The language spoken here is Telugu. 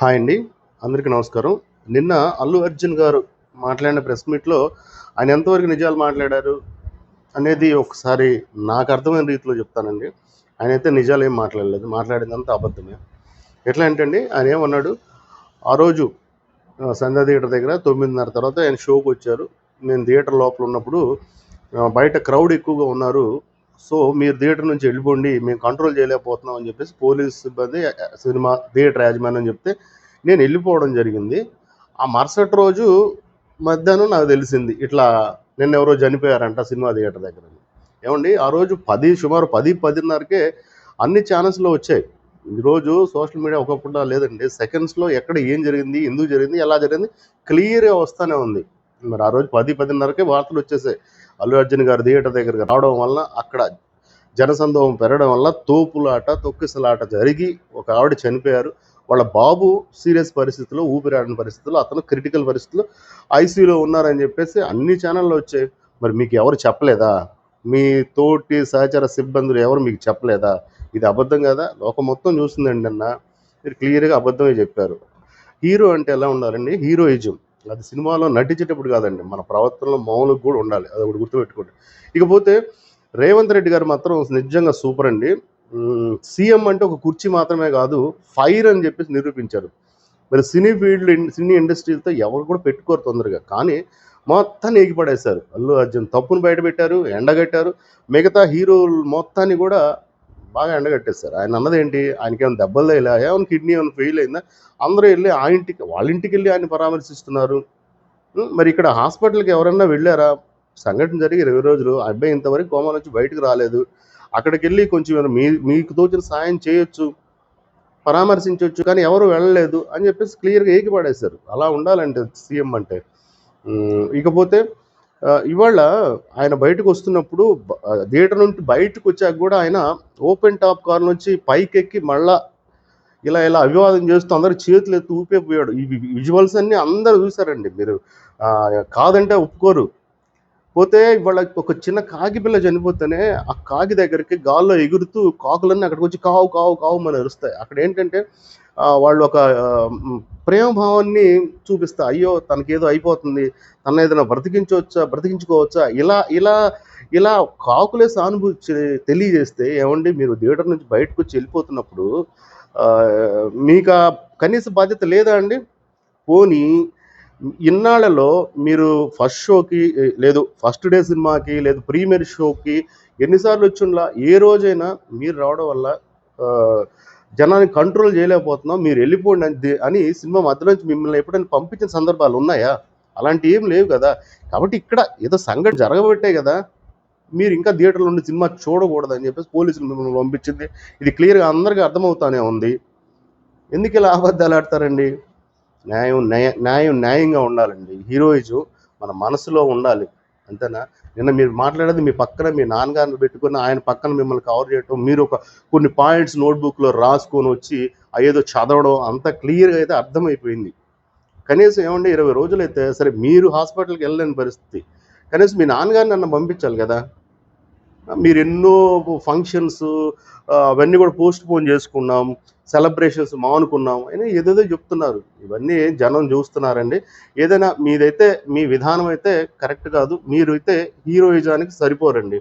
హాయ్ అండి. అందరికీ నమస్కారం. నిన్న అల్లు అర్జున్ గారు మాట్లాడిన ప్రెస్ మీట్లో ఆయన ఎంతవరకు నిజాలు మాట్లాడారు అనేది ఒకసారి నాకు అర్థమైన రీతిలో చెప్తానండి. ఆయన అయితే నిజాలు ఏం మాట్లాడలేదు. మాట్లాడిందంతా అబద్ధమే. ఎట్లా ఏంటండి అండి ఆయన ఏమన్నాడు? ఆ రోజు సంధ్యా థియేటర్ దగ్గర తొమ్మిదిన్నర తర్వాత ఆయన షోకి వచ్చారు. నేను థియేటర్ లోపల ఉన్నప్పుడు బయట క్రౌడ్ ఎక్కువగా ఉన్నారు. సో మీరు థియేటర్ నుంచి వెళ్ళిపోండి మేము కంట్రోల్ చేయలేకపోతున్నాం అని చెప్పేసి పోలీస్ సిబ్బంది సినిమా థియేటర్ యాజమాన్యం చెప్తే నేను వెళ్ళిపోవడం జరిగింది. ఆ మరుసటి రోజు మధ్యాహ్నం నాకు తెలిసింది ఇట్లా నిన్న ఎవరో చనిపోయారంట సినిమా థియేటర్ దగ్గర ఏమండి ఆ రోజు పది సుమారు పది పదిన్నరకే అన్ని ఛానల్స్లో వచ్చాయి. ఈరోజు సోషల్ మీడియా ఒకప్పుడు లేదండి సెకండ్స్లో ఎక్కడ ఏం జరిగింది ఎందుకు జరిగింది ఎలా జరిగింది క్లియర్గా వస్తూనే ఉంది. మరి ఆ రోజు పది పదిన్నరకే వార్తలు వచ్చేసాయి. అల్లు అర్జున్ గారు థియేటర్ దగ్గరికి రావడం వల్ల అక్కడ జనసందోహం పెరగడం వల్ల తోపులాట తొక్కిసలాట జరిగి ఒక ఆవిడ చనిపోయారు. వాళ్ళ బాబు సీరియస్ పరిస్థితుల్లో ఊపిరాడిన పరిస్థితుల్లో అతను క్రిటికల్ పరిస్థితుల్లో ఐసీయూలో ఉన్నారని చెప్పేసి అన్ని ఛానల్లో వచ్చాయి. మరి మీకు ఎవరు చెప్పలేదా? మీ తోటి సహచర సిబ్బందులు ఎవరు మీకు చెప్పలేదా? ఇది అబద్ధం కదా? లోకం మొత్తం చూస్తుందండి అన్న. మీరు క్లియర్గా అబద్ధమే చెప్పారు. హీరో అంటే ఎలా ఉండాలండి? హీరోయిజం. అది సినిమాలో నటించేటప్పుడు కాదండి. మన ప్రవర్తనలో మౌలకు కూడా ఉండాలి. అది ఒకటి గుర్తుపెట్టుకోండి. ఇకపోతే రేవంత్ రెడ్డి గారు మాత్రం నిజంగా సూపర్ అండి. సీఎం అంటే ఒక కుర్చీ మాత్రమే కాదు ఫైర్ అని చెప్పేసి నిరూపించారు. మరి సినీ ఫీల్డ్ సినీ ఇండస్ట్రీలతో ఎవరు కూడా పెట్టుకోరు తొందరగా. కానీ మొత్తాన్ని ఎగిపడేశారు అల్లు అర్జున్ తప్పును బయటపెట్టారు ఎండగట్టారు. మిగతా హీరోలు మొత్తాన్ని కూడా బాగా ఎండగట్టేస్తారు ఆయన అన్నది ఏంటి ఆయనకి ఏమైనా దెబ్బలు తగిలా ఏమైనా కిడ్నీ ఏమైనా ఫెయిల్ అయిందా? అందరూ వెళ్ళి ఆ ఇంటికి వాళ్ళ ఇంటికి వెళ్ళి ఆయన పరామర్శిస్తున్నారు. మరి ఇక్కడ హాస్పిటల్కి ఎవరన్నా వెళ్ళారా? సంఘటన జరిగి ఇరవై రోజులు. ఆ అబ్బాయి ఇంతవరకు కోమా నుంచి బయటకు రాలేదు. అక్కడికి వెళ్ళి కొంచెం ఏమైనా మీ మీకు తోచిన సాయం చేయొచ్చు. పరామర్శించవచ్చు కానీ ఎవరు వెళ్ళలేదు అని చెప్పేసి క్లియర్గా ఏకి పడేశారు అలా ఉండాలంటే సీఎం అంటే. ఇకపోతే ఇవాళ ఆయన బయటకు వస్తున్నప్పుడు థియేటర్ నుండి బయటకు వచ్చాక కూడా ఆయన ఓపెన్ టాప్ కార్ నుంచి పైకెక్కి మళ్ళా ఇలా ఇలా అభివాదం చేస్తూ అందరు చేతులు ఎత్తి ఊపేపోయాడు. ఈ విజువల్స్ అన్ని అందరూ చూసారండి మీరు. కాదంటే ఒప్పుకోరు. పోతే ఇవాళ ఒక చిన్న కాకి పిల్ల చనిపోతేనే ఆ కాకి దగ్గరికి గాల్లో ఎగురుతూ కాకులన్నీ అక్కడికి వచ్చి కావు కావు కావు మన అరుస్తాయి. అక్కడ ఏంటంటే వాళ్ళు ఒక ప్రేమభావాన్ని చూపిస్తా. అయ్యో తనకేదో అయిపోతుంది. తన ఏదైనా బ్రతికించవచ్చా బ్రతికించుకోవచ్చా? ఇలా ఇలా ఇలా కాకులే సానుభూతి తెలియజేస్తే ఏమండి మీరు థియేటర్ నుంచి బయటకు వచ్చి వెళ్ళిపోతున్నప్పుడు మీకు కనీస బాధ్యత లేదా అండి? పోనీ ఇన్నాళ్ళలో మీరు ఫస్ట్ షోకి లేదు ఫస్ట్ డే సినిమాకి లేదు ప్రీమియర్ షోకి ఎన్నిసార్లు వచ్చిండ్లా? ఏ రోజైనా మీరు రావడం వల్ల జనాన్ని కంట్రోల్ చేయలేకపోతున్నాం మీరు వెళ్ళిపోండి అని అని సినిమా మధ్యలో నుంచి మిమ్మల్ని ఎప్పుడైనా పంపించిన సందర్భాలు ఉన్నాయా? అలాంటి ఏం లేవు కదా. కాబట్టి ఇక్కడ ఏదో సంఘటన జరగబట్టే కదా మీరు ఇంకా థియేటర్లో ఉండి సినిమా చూడకూడదు అని చెప్పేసి పోలీసులు మిమ్మల్ని పంపించింది. ఇది క్లియర్గా అందరికీ అర్థమవుతానే ఉంది. ఎందుకు ఇలా అబద్ధాలు ఆడతారండి? న్యాయం న్యాయ న్యాయం న్యాయంగా ఉండాలండి. హీరోయిజం మన మనసులో ఉండాలి. అంతేనా? నిన్న మీరు మాట్లాడేది మీ పక్కన మీ నాన్నగారిని పెట్టుకుని ఆయన పక్కన మిమ్మల్ని కవర్ చేయటం మీరు ఒక కొన్ని పాయింట్స్ నోట్బుక్లో రాసుకొని వచ్చి అయ్యేదో ఏదో చదవడం అంత క్లియర్గా అయితే అర్థమైపోయింది. కనీసం ఏమంటే ఇరవై రోజులు అయితే సరే మీరు హాస్పిటల్కి వెళ్ళలేని పరిస్థితి. కనీసం మీ నాన్నగారిని నన్ను పంపించాలి కదా? మీరు ఎన్నో ఫంక్షన్స్ అవన్నీ కూడా పోస్ట్ పోన్ చేసుకున్నాం సెలబ్రేషన్స్ మానుకున్నాం అని ఏదేదో చెప్తున్నారు. ఇవన్నీ జనం చూస్తున్నారండి. ఏదైనా మీదైతే మీ విధానం అయితే కరెక్ట్ కాదు మీరు అయితే హీరోయిజానికి సరిపోరండి.